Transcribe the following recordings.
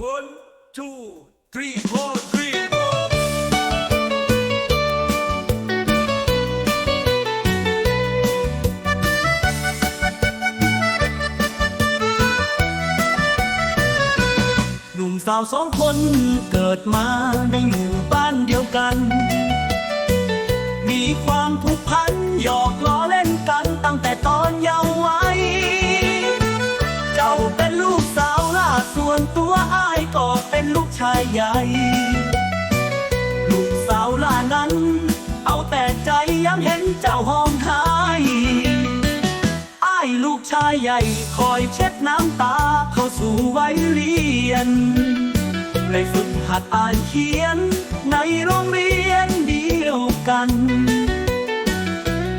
One, two, three, four, three, four. หนุ่มสาวสองคนเกิดมาในหมู่บ้านเดียวกัน มีความผูกพันายก็เป็นลูกชายใหญ่ ลูกสาวล่านั้น เอาแต่ใจยังเห็นเจ้าห้องไห้อ้ายลูกชายใหญ่ คอยเช็ดน้ำตาเข้าสู่วัยเรียนได้ฝึกหัดอ่านเขียน ในโรงเรียนเดียวกัน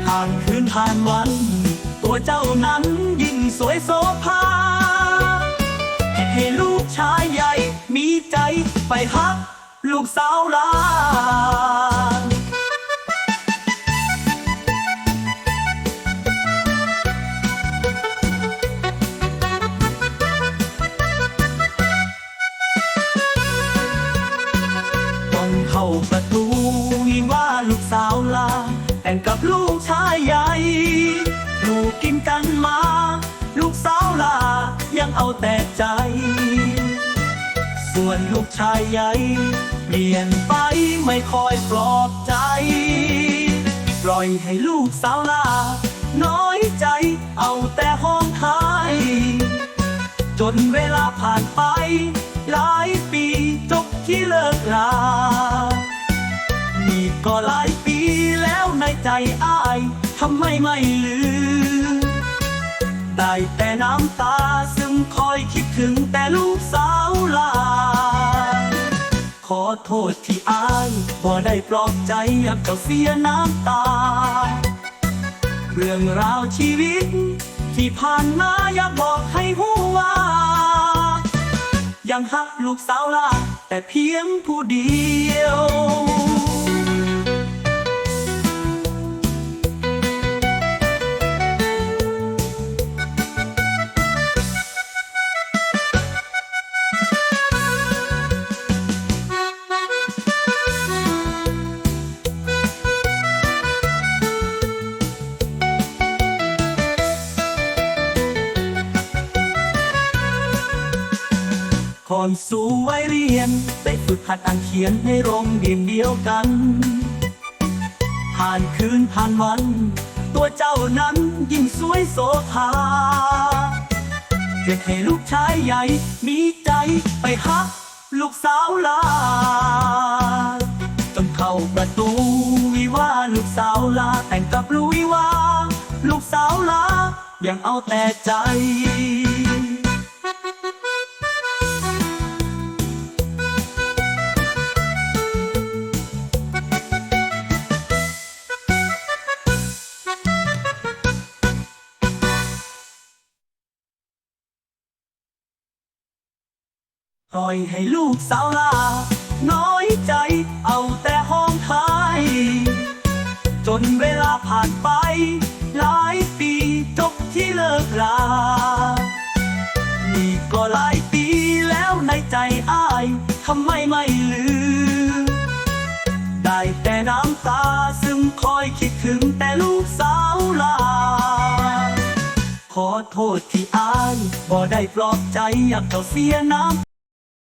ผ่านคืนผ่านวัน ตัวเจ้านั้นยิ่งสวยโสภา ให้ลูกชายใหญ่ มีใจไปฮัก ลูกสาวลานต้องเข้าประตูวิว่าลูกสาวลา แต่งกับลูกชายใหญ่ลูกกินกันมา ลูกสาวลายังเอาแต่ ส่วนลูกชายใหญ่ เปลี่ยนไปไม่คอยปลอบใจ ปล่อยให้ลูกสาวลา น้อยใจเอาแต่ห้องไห้จนเวลาผ่านไป หลายปีจบที่เลิกลา นี่ก็หลายปีแล้วในใจอ้ายทำไมไม่ลืมได้แต่น้ำตา ซึมคอยคิดถึงแต่ลูกสาวลา ษที่อ้ายบ่ได้ปลอบใจอยากเจ้าเสียน้ำตา เรื่องราวชีวิต ที่ผ่านมาอยากบอกให้หูว่า ยังฮักลูกสาวลาแต่เพียงผู้เดียว อนสู่วัยเรียน ได้ฝึกหัดอ่านเขียนในโรงเรียนเดียวกัน ผ่านคืนผ่านวัน ตัวเจ้านั้นยิ่งสวยโสภาเด็กให้ลูกชายใหญ่ มีใจไปฮักลูกสาวลาจนเข้าประตูวิวาลูกสาวลาแต่งกับลุยว่าลูกสาวลายังเอาแต่ใจ ปล่อยให้ลูกสาวลา น้อยใจเอาแต่ห้องไห้จนเวลาผ่านไป หลายปีจบที่เลิกลา นี่ก็หลายปีแล้วในใจอ้ายทำไมไม่ลืม ได้แต่น้ำตาซึมคอยคิดถึงแต่ลูกสาวลา ขอโทษที่อ้ายบ่ได้ปลอบใจอยากเจ้าเสียน้ำ